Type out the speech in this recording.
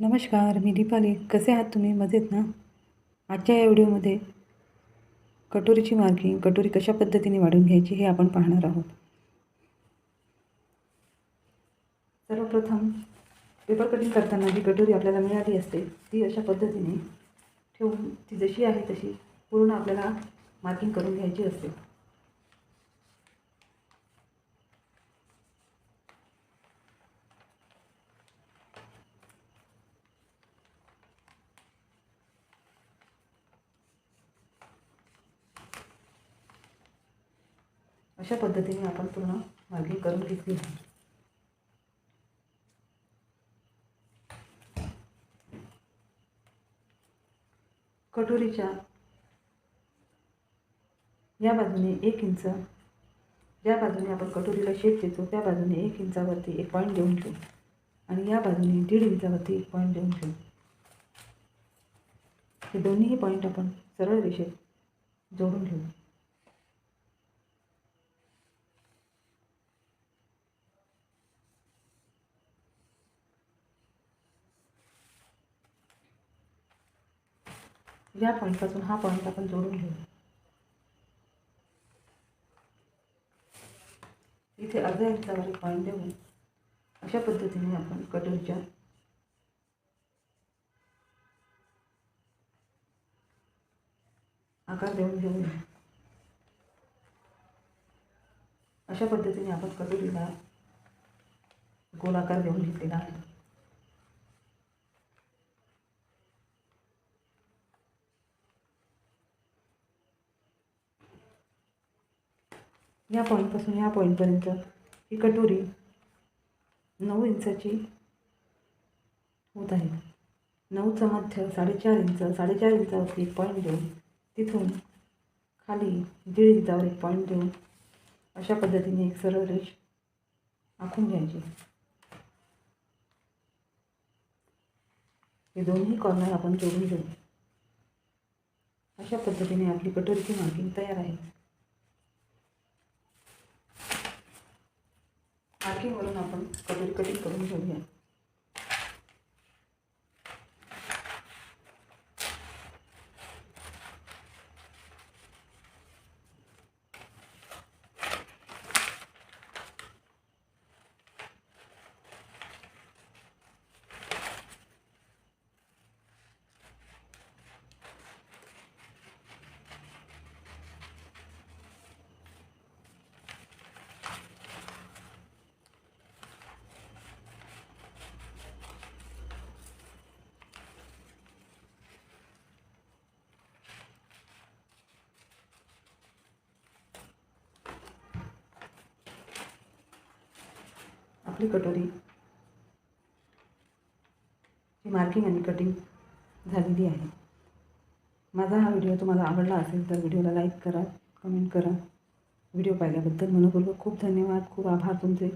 नमस्कार मी दीपाली. कसे आहात तुम्ही? मजेत ना? आजच्या या व्हिडिओमध्ये कटोरीची मार्किंग कटोरी कशा पद्धतीने वाढवून घ्यायची हे आपण पाहणार आहोत. सर्वप्रथम पेपर कटिंग करताना जी कटोरी आपल्याला मिळाली असते ती अशा पद्धतीने ठेवून ती जशी आहे तशी पूर्ण आपल्याला मार्किंग करून घ्यायची असते. अशा पद्धतीने आपण पूर्ण मार्किंग करून घेतली आहे. कटोरीच्या या बाजूने एक इंच ज्या बाजूने आपण कटोरीला शेप देतो त्या बाजूने एक इंचावरती एक पॉईंट देऊन घेऊ आणि या बाजूने दीड इंचावरती एक पॉईंट देऊन घेऊ हे दोन्हीही पॉईंट आपण सरळ रेषेत जोडून घेऊ या पॉईंटपासून हा पॉईंट आपण जोडून घेऊ. इथे अर्ध्या इंचावर एक पॉईंट देऊन अशा पद्धतीने आपण कटोरीच्या आकार देऊन घेऊया अशा पद्धतीने आपण कटोरीला गोल आकार देऊन घेतलेला आहे. या पॉईंटपासून या पॉईंटपर्यंत ही कटोरी नऊ इंचाची होत आहे. नऊचं मध्य साडेचार इंच साडेचार इंचावरती एक पॉईंट देऊन तिथून खाली दीड इंचावर एक पॉईंट देऊन अशा पद्धतीने एक सरळ रेष आखून घ्यायची. हे दोन्ही कॉर्नर आपण जोडून घेऊ. अशा पद्धतीने आपली कटोरीची मार्किंग तयार आहे. मार्किंगवरून आपण कटोरी कटिंग करून घेऊया. आपली कटोरी. ही मार्किंग आणि कटिंग झालेली आहे. माझा हा व्हिडिओ तुम्हाला आवडला असेल तर व्हिडिओला लाईक करा कमेंट करा. व्हिडिओ पाहिल्याबद्दल मनपूर्वक खूप धन्यवाद खूप आभार तुमचे.